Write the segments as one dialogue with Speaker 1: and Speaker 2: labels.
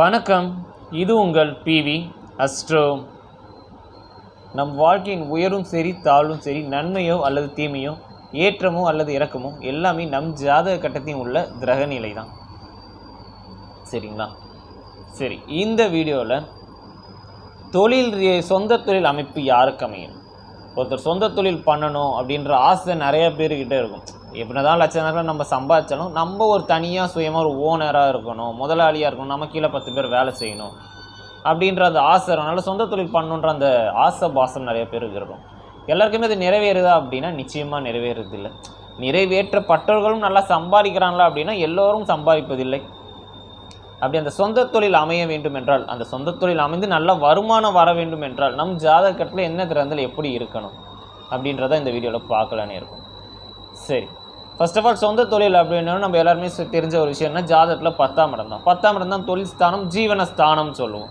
Speaker 1: வணக்கம். இது உங்கள் பிவி அஸ்ட்ரோ நம் வாழ்க்கையின் உயரும் சரி தாழ்வும் சரி நன்மையோ அல்லது தீமையோ ஏற்றமோ அல்லது இறக்கமோ எல்லாமே நம் ஜாதக கட்டத்தையும் உள்ள கிரக நிலை தான் சரிங்களா? சரி இந்த வீடியோவில் தொழில் சொந்த தொழில் அமைப்பு யாருக்கு அமையும்? ஒருத்தர் சொந்த தொழில் பண்ணணும் அப்படின்ற ஆசை நிறைய பேர்கிட்ட இருக்கும். எப்படி தான் லட்சக்கணக்கில் நம்ம சம்பாதிச்சாலும் நம்ம ஒரு தனியாக சுயமாக ஒரு ஓனராக இருக்கணும் முதலாளியாக இருக்கணும் நம்ம கீழே பத்து பேர் வேலை செய்யணும் அப்படின்ற அந்த ஆசை அதனால் சொந்த தொழில் பண்ணுன்ற அந்த ஆசை பாசம் நிறைய பேருக்கு இருக்கும் எல்லாருக்குமே அது நிறைவேறுதா அப்படின்னா நிச்சயமாக நிறைவேறதில்லை நிறைவேற்றப்பட்டவர்களும் நல்லா சம்பாதிக்கிறாங்களா அப்படின்னா எல்லோரும் சம்பாதிப்பதில்லை. அப்படி அந்த சொந்த தொழில் அமைய வேண்டும் என்றால் அந்த சொந்த தொழில் அமைந்து நல்ல வருமானம் வர வேண்டும் என்றால் நம் ஜாதகத்தில் என்ன கிரகங்கள் எப்படி இருக்கணும் அப்படின்றத இந்த வீடியோவில் பார்க்கலான்னு இருக்கும். சரி. ஃபர்ஸ்ட் ஆஃப் ஆல் சொந்த தொழில் அப்படின்னு நம்ம எல்லாருமே தெரிஞ்ச ஒரு விஷயம்னா ஜாதகத்தில் பத்தாம் இடம் தான். பத்தாம் இடம் தான் தொழில் ஸ்தானம் ஜீவன ஸ்தானம் சொல்லுவோம்.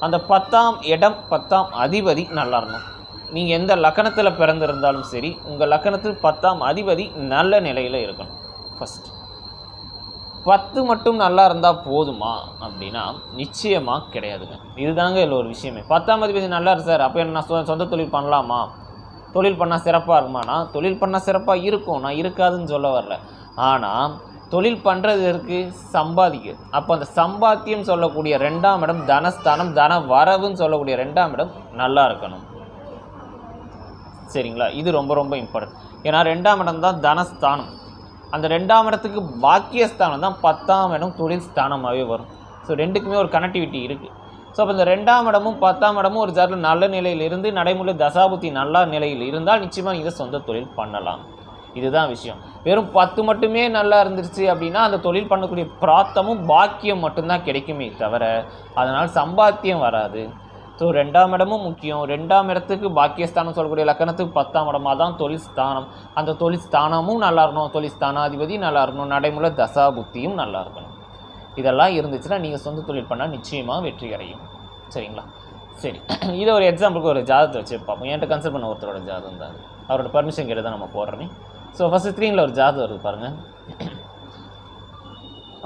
Speaker 1: அந்த பத்தாம் இடம் பத்தாம் அதிபதி நல்லா இருந்தோம் நீங்கள் எந்த லக்கணத்தில் பிறந்திருந்தாலும் சரி உங்கள் லக்கணத்தில் பத்தாம் அதிபதி நல்ல நிலையில் இருக்கணும். ஃபஸ்ட் பத்து மட்டும் நல்லா இருந்தால் போதுமா? அப்படின்னா நிச்சயமாக கிடையாதுங்க. இதுதாங்க இதில் ஒரு விஷயமே. பத்தாம் அதிபதி நல்லா இருக்கு சார் அப்போ என்ன நான் சொ- சொந்த தொழில் பண்ணலாமா? தொழில் பண்ணால் சிறப்பாக இருக்குமானா தொழில் பண்ணால் சிறப்பாக இருக்கும் நான் இருக்காதுன்னு சொல்ல வரல. ஆனால் தொழில் பண்ணுறதுக்கு சம்பாதிக்கிறது அப்போ அந்த சம்பாத்தியம் சொல்லக்கூடிய ரெண்டாம் இடம் தனஸ்தானம் தன வரவுன்னு சொல்லக்கூடிய ரெண்டாம் இடம் நல்லா இருக்கணும். சரிங்களா? இது ரொம்ப ரொம்ப இம்பார்ட்டன்ட் ஏன்னா ரெண்டாம் இடம் தான் தனஸ்தானம். அந்த ரெண்டாம் இடத்துக்கு பாக்கியஸ்தானம் தான் பத்தாம் இடம் தொழில் ஸ்தானமாகவே வரும். ஸோ ரெண்டுக்குமே ஒரு கனெக்டிவிட்டி இருக்குது ஸோ அப்போ இந்த ரெண்டாம் இடமும் பத்தாம் இடமும் ஒரு ஜாரில் நல்ல நிலையில் இருந்து நடைமுறை தசாபுத்தி நல்ல நிலையில் இருந்தால் நிச்சயமாக நீங்கள் சொந்த தொழில் பண்ணலாம். இதுதான் விஷயம். வெறும் பத்து மட்டுமே நல்லா இருந்துருச்சு அப்படின்னா அந்த தொழில் பண்ணக்கூடிய பிராத்தமும் பாக்கியம் மட்டும்தான் கிடைக்குமே தவிர அதனால் சம்பாத்தியம் வராது. ஸோ ரெண்டாம் இடமும் முக்கியம். ரெண்டாம் இடத்துக்கு பாக்கியஸ்தானம் சொல்லக்கூடிய லக்கணத்துக்கு பத்தாம் இடமாக தான் தொழில் ஸ்தானம். அந்த தொழில் ஸ்தானமும் நல்லா இருக்கணும். தொழில் ஸ்தானாதிபதி நல்லா இருக்கணும். நடைமுறை தசா புத்தியும் நல்லா இருக்கணும். இதெல்லாம் இருந்துச்சுன்னா நீங்கள் சொந்த தொழில் பண்ணால் நிச்சயமாக வெற்றி அடையும். சரிங்களா? சரி. இதை ஒரு எக்ஸாம்பிளுக்கு ஒரு ஜாதகத்தை வச்சு பார்ப்போம் என்கிட்ட கன்சல்ட் பண்ண ஒருத்தரோட ஜாதகம் தான் அது. அவரோட பர்மிஷன் கேட்டு தான் நம்ம போடுறோமே. ஸோ ஃபஸ்ட்டு ஸ்க்ரீனில் ஒரு ஜாதகம் வருது பாருங்கள்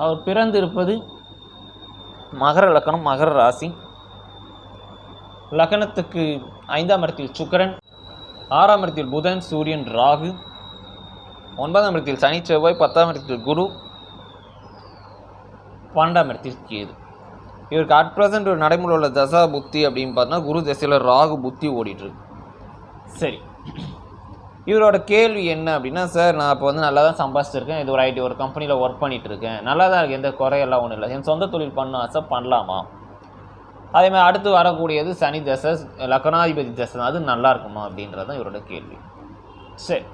Speaker 1: அவர் பிறந்து இருப்பது மகர லக்கணம் மகர ராசி. லக்கணத்துக்கு ஐந்தாம் இடத்தில் சுக்கிரன் ஆறாம் இடத்தில் புதன் சூரியன் ராகு ஒன்பதாம் இடத்தில் சனி செவ்வாய் பத்தாம் இடத்தில் குரு பன்னெண்டாம் இடத்தில் கேது இவருக்கு அட் ப்ரெசன்ட் ஒரு நடைமுறை உள்ள தசா புத்தி அப்படின்னு பார்த்தோன்னா குரு தசையில் ராகு புத்தி ஓடிட்டுருக்கு. சரி. இவரோட கேள்வி என்ன அப்படின்னா சார் நான் இப்போ வந்து நல்லா தான் சம்பாதிச்சிருக்கேன். இது ஒரு ஐடி ஒரு கம்பெனியில் ஒர்க் பண்ணிகிட்ருக்கேன் இருக்கேன் நல்லா தான் இருக்குது எந்த குறையெல்லாம் ஒன்றும் இல்லை. என் சொந்த தொழில் பண்ண ஆசை பண்ணலாமா? அதே மாதிரி அடுத்து வரக்கூடியது சனி தசை லக்னாதிபதி தசை. அது நல்லா இருக்குமா அப்படின்றது தான் இவரோட கேள்வி. சரி.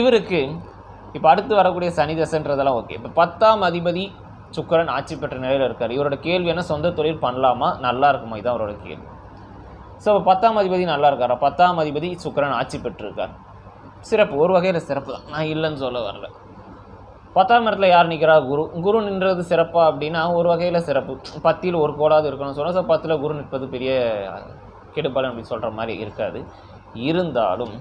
Speaker 1: இவருக்கு இப்போ அடுத்து வரக்கூடிய சனி தசைன்றதெல்லாம் ஓகே இப்போ பத்தாம் அதிபதி சுக்கிரன் ஆட்சி பெற்ற நிலையில் இருக்கார். இவரோட கேள்வி என்ன? சொந்த தொழில் பண்ணலாமா? நல்லா இருக்குமா? இதுதான் அவரோட கேள்வி. ஸோ இப்போ பத்தாம் அதிபதி நல்லா இருக்காரா? பத்தாம் அதிபதி சுக்கரன் ஆட்சி பெற்றிருக்கார். சிறப்பு. ஒரு வகையில் சிறப்பு தான். நான் இல்லைன்னு சொல்ல வரல. பத்தாம் இடத்துல யார் நிற்கிறா குரு. குரு நின்றது சிறப்பாக அப்படின்னா ஒரு வகையில் சிறப்பு. பத்தியில் ஒரு கோடாவது இருக்கணும்னு சொன்னால் ஸோ பத்தில் குரு நிற்பது பெரிய கெடுபலன் அப்படி சொல்கிற மாதிரி இருக்காது. இருந்தாலும்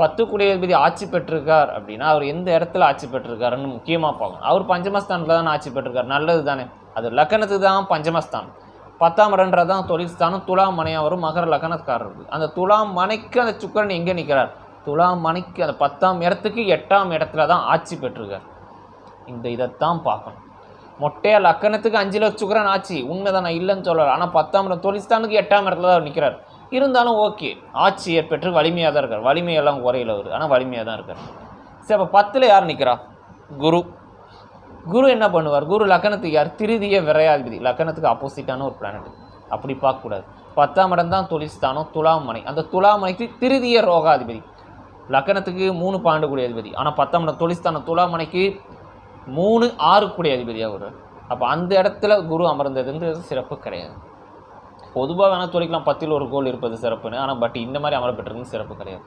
Speaker 1: பத்து குடியதிபதி ஆட்சி பெற்றிருக்கார் அப்படின்னா அவர் எந்த இடத்துல ஆட்சி பெற்றிருக்காருன்னு முக்கியமாக பார்க்கணும். அவர் பஞ்சமஸ்தானத்தில் தான் ஆட்சி பெற்றிருக்கார். நல்லது தானே. அது லக்கணத்துக்கு தான் பஞ்சமஸ்தானம். பத்தாம் இடன்றது தான் தொழில் ஸ்தானம். துலாம் மனையாக வரும் மகர லக்கணக்காரருக்கு அந்த துலாம் மனைக்கு அந்த சுக்கரன் எங்கே நிற்கிறார் துலாம் மனைக்கு அந்த பத்தாம் இடத்துக்கு எட்டாம் இடத்துல தான் ஆட்சி பெற்றிருக்கார். இந்த இதைத்தான் பார்க்கணும். மொட்டையா லக்கணத்துக்கு அஞ்சில் சுக்கரன் ஆட்சி. உண்மைதான்? நான் இல்லைன்னு சொல்லலை ஆனால் பத்தாம் இடம் தொழில்ஸ்தானுக்கு எட்டாம் இடத்துல தான் நிற்கிறார் இருந்தாலும் ஓகே. ஆட்சி ஏற்பெற்று வலிமையாக தான் இருக்கார். வலிமையெல்லாம் குறையில வருது ஆனால் வலிமையாக தான் இருக்கார். சரி அப்போ பத்தில் யார் நிற்கிறா குரு. குரு என்ன பண்ணுவார்? குரு லக்கணத்துக்கு யார்? திருதிய விரையாதிபதி. லக்கணத்துக்கு ஆப்போசிட்டான ஒரு பிளானட் அப்படி பார்க்கக்கூடாது. பத்தாம் இடம் தான் தொழில்ஸ்தானம் துலாமனை அந்த துலாமனைக்கு திருதிய ரோகாதிபதி. லக்கணத்துக்கு மூணு பாண்டு கூடிய அதிபதி. ஆனால் பத்தாம் இடம் தொழில்ஸ்தானம் துலாமனைக்கு மூணு ஆறு கூடிய அதிபதியாக வருவார் அப்போ அந்த இடத்துல குரு அமர்ந்ததுன்றது சிறப்பு கிடையாது. பொதுவாக வேணால் துறைக்கலாம் பத்தில் ஒரு கோல் இருப்பது சிறப்புன்னு. ஆனால் பட் இந்த மாதிரி அமர சிறப்பு கிடையாது.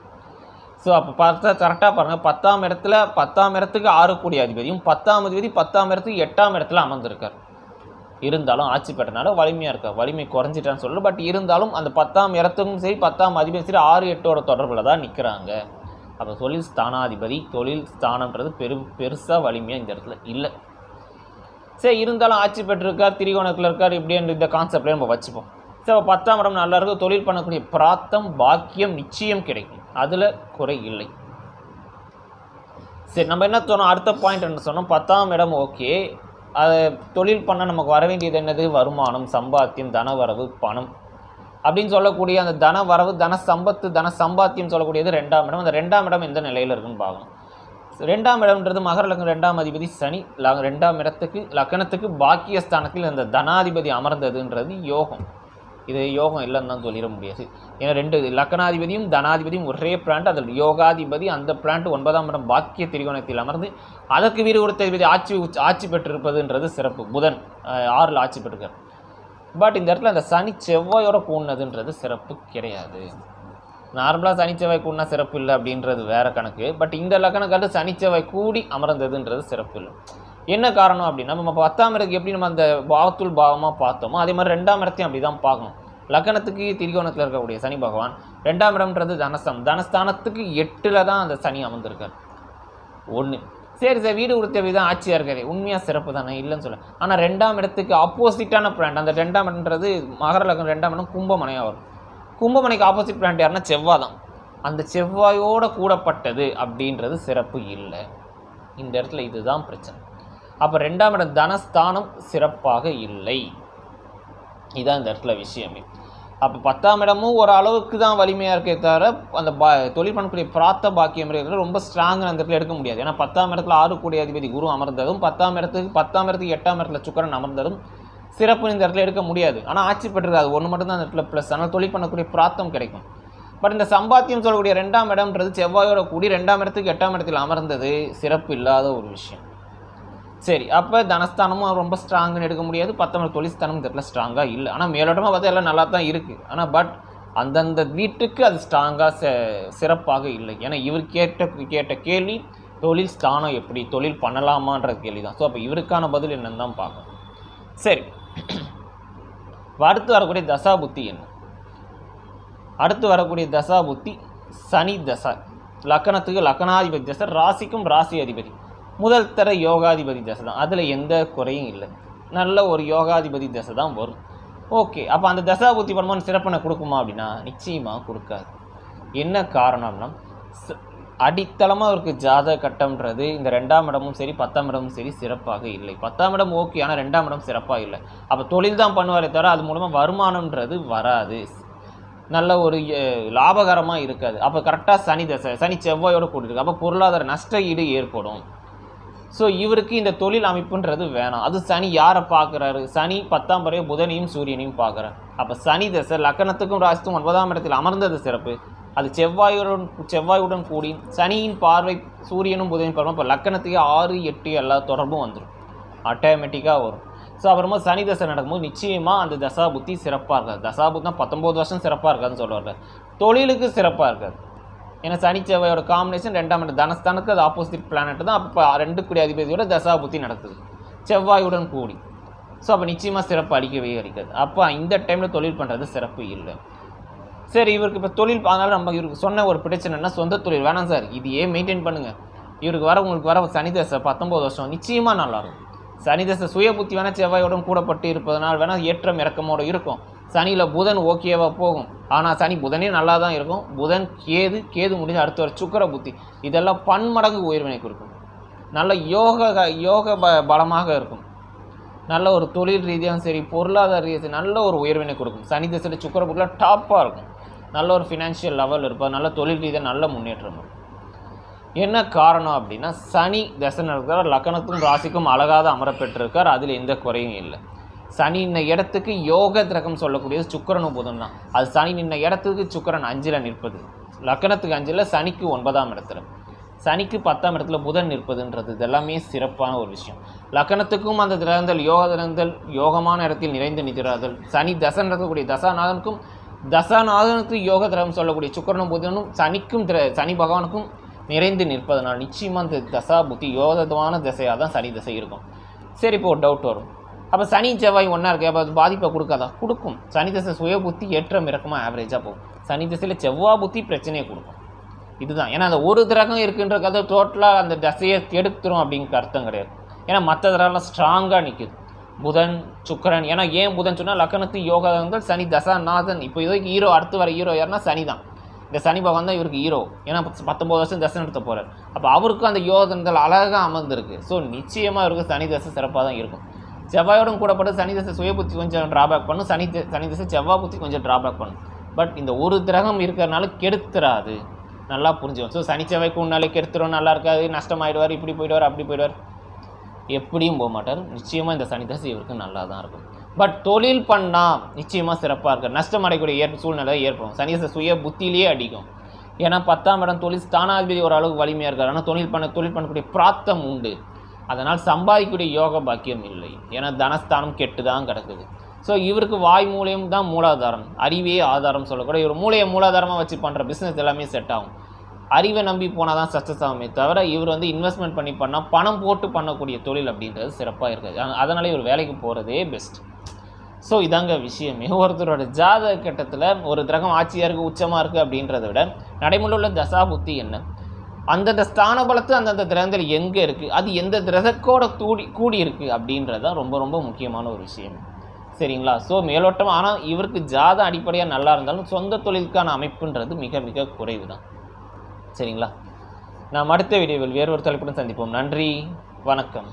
Speaker 1: ஸோ அப்போ பார்த்தா கரெக்டாக பாருங்கள் பத்தாம் இடத்துல பத்தாம் இடத்துக்கு ஆறு அதிபதியும் பத்தாம் அதிபதி பத்தாம் இடத்துக்கு எட்டாம் இடத்துல அமர்ந்திருக்கார். இருந்தாலும் ஆட்சி பெற்றனால வலிமையாக இருக்கார். வலிமை குறைஞ்சிட்டான்னு சொல்லல. பட் இருந்தாலும் அந்த பத்தாம் இடத்துக்கும் சரி பத்தாம் அதிபதி சரி ஆறு எட்டோட தொடர்பில் தான் நிற்கிறாங்க அப்போ தொழில் ஸ்தானாதிபதி தொழில் ஸ்தானம்ன்றது பெரு பெருசாக வலிமையாக இந்த இடத்துல இல்லை. சரி இருந்தாலும் ஆட்சி பெற்றிருக்கார் திரிகோணத்தில் இருக்கார். இப்படின்ற இந்த கான்செப்ட்லேயே நம்ம வச்சுப்போம். ஸோ பத்தாம் இடம் நல்லா இருக்கும் தொழில் பண்ணக்கூடிய பிராத்தம் பாக்கியம் நிச்சயம் கிடைக்கும். அதில் குறை இல்லை. சரி நம்ம என்ன சொன்னோம்? அடுத்த பாயிண்ட் என்ன சொன்னோம்? பத்தாம் இடம் ஓகே அது தொழில் பண்ண நமக்கு வர வேண்டியது என்னது? வருமானம் சம்பாத்தியம் தனவரவு பணம். அப்படின்னு சொல்லக்கூடிய அந்த தன வரவு தன சம்பத்து தன சம்பாத்தியம் சொல்லக்கூடியது ரெண்டாம் இடம். அந்த ரெண்டாம் இடம் எந்த நிலையில் இருக்குன்னு பார்க்கணும். ரெண்டாம் இடம்ன்றது மகர லக்னம் ரெண்டாம் அதிபதி சனி. ல- ரெண்டாம் இடத்துக்கு லக்னத்துக்கு பாக்கியஸ்தானத்தில் அந்த தனாதிபதி அமர்ந்ததுன்றது யோகம். இது யோகம் இல்லைன்னு தான் சொல்லிட முடியாது. ஏன்னா ரெண்டு லக்னாதிபதியும் தனாதிபதியும் ஒரே பிளான்ட் அதில் யோகாதிபதி அந்த பிளான்ட் ஒன்பதாம் இடம் பாக்கிய திரிகோணத்தில் அமர்ந்து அதற்கு வீடு ஆட்சி ஆட்சி பெற்றிருப்பதுன்றது சிறப்பு. புதன் ஆறில் ஆட்சி பெற்றிருக்கார். பட் இந்த இடத்துல அந்த சனி செவ்வாயோட கூடினதுன்றது சிறப்பு கிடையாது. நார்மலாக சனி செவ்வாய் கூடினா சிறப்பு இல்லை அப்படின்றது வேறு கணக்கு. பட் இந்த லக்கணக்காட்டு சனி செவ்வாய் கூடி அமர்ந்ததுன்றது சிறப்பு இல்லை. என்ன காரணம் அப்படின்னா நம்ம பத்தாம் இடத்துக்கு எப்படி நம்ம அந்த பாவத்துள் பாவமாக பார்த்தோமோ அதே மாதிரி ரெண்டாம் இடத்தையும் அப்படி தான் பார்க்கணும். லக்கணத்துக்கு திரிகோணத்தில் இருக்கக்கூடிய சனி பகவான் ரெண்டாம் இடம்ன்றது தனஸ்தம் தனஸ்தானத்துக்கு எட்டில் தான் அந்த சனி அமர்ந்திருக்கார். ஒன்று சரி சார் வீடு கொடுத்த தான் ஆட்சியாக இருக்காரு. உண்மையாக சிறப்பு தானே? இல்லைன்னு சொல்ல ஆனால் ரெண்டாம் இடத்துக்கு ஆப்போசிட்டான பிளான்ட் அந்த ரெண்டாம் இடம்ன்றது மகர லக்னம் ரெண்டாம் இடம் கும்பமனையாக வரும். கும்பமனைக்கு ஆப்போசிட் பிளான்ட் யாருன்னா செவ்வாய் தான் அந்த செவ்வாயோட கூடப்பட்டது அப்படின்றது சிறப்பு இல்லை. இந்த இடத்துல இதுதான் பிரச்சனை. அப்போ ரெண்டாம் இடம் தனஸ்தானம் சிறப்பாக இல்லை. இதுதான் இந்த இடத்துல விஷயமே. அப்போ பத்தாம் இடமும் ஒரு அளவுக்கு தான் வலிமையாக இருக்கே தவிர அந்த பா தொழில் பண்ணக்கூடிய பிராத்த பாக்கியம் இருக்கிறது ரொம்ப ஸ்ட்ராங்காக அந்த இடத்துல எடுக்க முடியாது. ஏன்னா பத்தாம் இடத்துல ஆறு கூடிய அதிபதி குரு அமர்ந்ததும் பத்தாம் இடத்துக்கு பத்தாம் இடத்துக்கு எட்டாம் இடத்துல சுக்கரன் அமர்ந்ததும் சிறப்பு இந்த இடத்துல எடுக்க முடியாது. ஆனால் ஆட்சி பெற்றிருக்கு அது. ஒன்று மட்டும் தான் அந்த இடத்துல ப்ளஸ் ஆனால் தொழில் பண்ணக்கூடிய பிராத்தம் கிடைக்கும். பட் இந்த சம்பாத்தியம் சொல்லக்கூடிய ரெண்டாம் இடம்ன்றது செவ்வாயோட கூடி ரெண்டாம் இடத்துக்கு எட்டாம் இடத்தில் அமர்ந்தது சிறப்பு இல்லாத ஒரு விஷயம். சரி அப்போ தனஸ்தானமும் ரொம்ப ஸ்ட்ராங்குன்னு எடுக்க முடியாது. பத்தொம்பது தொழில்ஸ்தானம் இந்த இடத்துல ஸ்ட்ராங்காக இல்லை. ஆனால் மேலோட்டமாக பார்த்தா எல்லாம் நல்லா தான் இருக்குது ஆனால் பட் அந்தந்த வீட்டுக்கு அது ஸ்ட்ராங்காக சிறப்பாக இல்லை. ஏன்னா இவர் கேட்ட கேட்ட கேள்வி தொழில் ஸ்தானம் எப்படி? தொழில் பண்ணலாமான்ற கேள்வி தான். ஸோ அப்போ இவருக்கான பதில் என்னன்னு தான் பார்க்கணும் சரி. அடுத்து வரக்கூடிய தசா புத்தி என்ன? அடுத்து வரக்கூடிய தசா புத்தி சனி தசா. லக்கணத்துக்கு லக்கணாதிபதி தசை ராசிக்கும் ராசி அதிபதி. முதல் தர யோகாதிபதி தசை தான். அதில் எந்த குறையும் இல்லை. நல்ல ஒரு யோகாதிபதி தசை தான் வரும். ஓகே அப்போ அந்த தசா புத்தி பண்ணும்போது சிறப்பனை கொடுக்குமா அப்படின்னா நிச்சயமாக கொடுக்காது. என்ன காரணம்னா ச- அடித்தளமாக அவருக்கு ஜாதக கட்டம்ன்றது இந்த ரெண்டாம் இடமும் சரி பத்தாம் இடமும் சரி சிறப்பாக இல்லை. பத்தாம் இடம் ஓகே ஆனால் ரெண்டாம் இடம் சிறப்பாக இல்லை. அப்போ தொழில் தான் பண்ணுவாரே தவிர அது மூலமாக வருமானம்ன்றது வராது. நல்ல ஒரு லாபகரமாக இருக்காது. அப்போ கரெக்டாக சனி தசை சனி செவ்வாயோடு கூட்டிருக்கு அப்போ பொருளாதார நஷ்ட ஈடு ஏற்படும். ஸோ இவருக்கு இந்த தொழில் அமைப்புன்றது வேணாம். அது சனி யாரை பார்க்குறாரு? சனி பத்தாம் பறைய புதனையும் சூரியனையும் பார்க்குறாரு. அப்போ சனி தசை லக்கணத்துக்கும் ராசிக்கும் ஒன்பதாம் இடத்தில் அமர்ந்தது சிறப்பு. அது செவ்வாயுடன் செவ்வாயுடன் கூடி சனியின் பார்வை சூரியனும் புதனையும் பார்வை இப்போ லக்கணத்துக்கு ஆறு எட்டு எல்லா தொடர்பும் வந்துடும் ஆட்டோமேட்டிக்காக வரும். ஸோ அப்புறமா சனி தசை நடக்கும்போது நிச்சயமாக அந்த தசா புத்தி சிறப்பாக இருக்காது. தசா புத்தினா பத்தொம்போது வருஷம் சிறப்பாக இருக்காதுன்னு சொல்லுவார்கள். தொழிலுக்கு சிறப்பாக இருக்காது. ஏன்னா சனி செவ்வாயோட காம்பினேஷன் ரெண்டாம் இடம். தனஸ்தானத்துக்கு அது ஆப்போசிட் பிளானட் தான். அப்போ ரெண்டு கூடிய அதிபதியோட தசா புத்தி நடக்குது. செவ்வாயுடன் கூடி. ஸோ அப்போ நிச்சயமாக சிறப்பு அடிக்கவே அடிக்காது. அப்போ இந்த டைமில் தொழில் பண்ணுறது சிறப்பு இல்லை. சரி இவருக்கு இப்போ தொழில் அதனால் நம்ம இவருக்கு சொன்ன ஒரு பிரச்சனைனா சொந்த தொழில். வேணாம் சார். இதையே மெயின்டைன் பண்ணுங்கள் இவருக்கு வர உங்களுக்கு வர சனி தசை பத்தொம்போது வருஷம் நிச்சயமாக நல்லாயிருக்கும் சனி தசை சுய புத்தி வேணால் செவ்வாயோடும் கூடப்பட்டு இருப்பதனால் வேணால் ஏற்றம் இறக்கமோடு இருக்கும். சனியில் புதன் ஓகேவாக போகும். ஆனால் சனி புதனே நல்லா தான் இருக்கும். புதன் கேது கேது முடிஞ்சு அடுத்த ஒரு சுக்கிர புத்தி. இதெல்லாம் பன்மடங்கு உயர்வினை கொடுக்கும். நல்ல யோக யோக ப பலமாக இருக்கும். நல்ல ஒரு தொழில் ரீதியாகவும் சரி பொருளாதார ரீதியாக நல்ல ஒரு உயர்வினை கொடுக்கும். சனி திசையில் சுக்கர புத்திலாம் டாப்பாக இருக்கும். நல்ல ஒரு ஃபினான்ஷியல் லெவல் இருப்பார் நல்ல தொழில் ரீதியாக நல்ல முன்னேற்றம் இருக்கும் என்ன காரணம் அப்படின்னா சனி தசை நடக்கிறார் லக்கணத்துக்கும் ராசிக்கும் அழகாத அமரப்பெற்றிருக்கார். அதில் எந்த குறையும் இல்லை. சனி நின்ன இடத்துக்கு யோக திரகம் சொல்லக்கூடியது சுக்கிரனும் புதன் தான். அது சனி நின்ன இடத்துக்கு சுக்கரன் அஞ்சில் நிற்பது. லக்கணத்துக்கு அஞ்சில் சனிக்கு ஒன்பதாம் இடத்துல. சனிக்கு பத்தாம் இடத்துல புதன் நிற்பதுன்றது இதெல்லாமே சிறப்பான ஒரு விஷயம். லக்கணத்துக்கும் அந்த கிரகங்கள் யோக கிரகங்கள் யோகமான இடத்தில் நிறைந்து நிற்கிறார்கள். சனி தசை நடக்கக்கூடிய தசாநாதனுக்கும் தசாநாதனுக்கு யோக திரகம் சொல்லக்கூடிய சுக்கிரனும் புதனும் சனிக்கும் திர- சனி பகவானுக்கும் நிறைந்து நிற்பதனால் நிச்சயமாக அந்த தசா புத்தி யோகமான திசையாக தான் சனி திசை இருக்கும். சரி இப்போ ஒரு டவுட் வரும். அப்போ சனி செவ்வாய் ஒன்றா இருக்கு. அப்போ அது பாதிப்பை கொடுக்காதா? கொடுக்கும். சனி தசை சுய புத்தி ஏற்றம் இறக்கமாக ஆவரேஜாக போகும். சனி தசையில் செவ்வாய் புத்தி பிரச்சனையை கொடுக்கும். இதுதான். ஏன்னா அந்த ஒரு திரகம் இருக்குன்ற கதை டோட்டலாக அந்த தசையை கெடுத்துரும் அப்படிங்கிற அர்த்தம் கிடையாது. ஏன்னா மற்றதெல்லாம் ஸ்ட்ராங்காக நிற்குது புதன் சுக்கரன். ஏன்னா ஏன் புதன் சொன்னால் லக்கணத்து யோகங்கள் சனி தசா நாதன். இப்போ இதுக்கு ஹீரோ அடுத்து வர ஹீரோ யாருன்னா சனி தான் இந்த சனி பகவான் தான் இவருக்கு ஹீரோ ஏன்னா பத்தொம்போது வருஷம் தசை நடத்த போகிறார் அப்போ அவருக்கும் அந்த யோகங்கள் அழகாக அமர்ந்திருக்கு. ஸோ நிச்சயமாக இவருக்கு சனி தசை சிறப்பாக தான் இருக்கும். செவ்வாயோடும் கூடப்பட்டு சனி தசை சுய புத்தி கொஞ்சம் ட்ராபேக் பண்ணும். சனி சனி தசை செவ்வாய் புத்தி கொஞ்சம் ட்ராபேக் பண்ணும். பட் இந்த ஒரு கிரகம் இருக்கிறனால கெடுத்துறாது. நல்லா புரிஞ்சுக்கணும். ஸோ சனி செவ்வாய்க்கு முன்னாலே கெடுத்துரும் நல்லா இருக்காது நஷ்டமாயிடுவார் இப்படி போயிடுவார் அப்படி போயிடுவார். எப்படியும் போக மாட்டார். நிச்சயமாக இந்த சனி தசை இவருக்கு நல்லா தான் இருக்கும். பட் தொழில் பண்ணால் நிச்சயமாக சிறப்பாக இருக்கு நஷ்டம் அடையக்கூடிய ஏற்ப சூழ்நிலை ஏற்படும். சனி தசை சுய புத்தியிலேயே அடிக்கும். ஏன்னா பத்தாம் இடம் தொழில் ஸ்தானாதிபதி ஓரளவுக்கு வலிமையாக இருக்கார். ஆனால் தொழில் பண்ண தொழில் பண்ணக்கூடிய பிராத்தம் உண்டு. அதனால் சம்பாதிக்கக்கூடிய யோக பாக்கியம் இல்லை. ஏன்னா தனஸ்தானம் கெட்டு தான் கிடக்குது. ஸோ இவருக்கு வாய் மூலியம் தான் மூலாதாரம். அறிவே ஆதாரம் சொல்லக்கூட இவர் மூலையை மூலாதாரமாக வச்சு பண்ணுற பிஸ்னஸ் எல்லாமே செட் ஆகும். அறிவை நம்பி போனால் தான் சக்ஸஸ் ஆகுமே தவிர இவர் வந்து இன்வெஸ்ட்மெண்ட் பண்ணி பண்ணால் பணம் போட்டு பண்ணக்கூடிய தொழில் அப்படின்றது சிறப்பாக இருக்காது. அதனால் இவர் வேலைக்கு போகிறதே பெஸ்ட் ஸோ இதாங்க விஷயமே. ஒருத்தரோட ஜாதக கட்டத்தில் ஒரு கிரகம் ஆட்சியாக இருக்குது உச்சமாக இருக்குது அப்படின்றத விட நடைமுறையில் உள்ள தசா புத்தி என்ன? அந்தந்த ஸ்தான பலத்து அந்தந்த கிரகங்கள் எங்கே இருக்குது அது எந்த கிரகத்தோட கூடி கூடி இருக்குது அப்படின்றது தான் ரொம்ப ரொம்ப முக்கியமான ஒரு விஷயம். சரிங்களா? ஸோ மேலோட்டம் ஆனால் இவருக்கு ஜாதம் அடிப்படையாக நல்லா இருந்தாலும் சொந்த தொழிலுக்கான அமைப்புன்றது மிக மிக குறைவு தான். சரிங்களா? நாம் அடுத்த வீடியோவில் வேறு ஒரு தலைப்புடன் சந்திப்போம். நன்றி. வணக்கம்.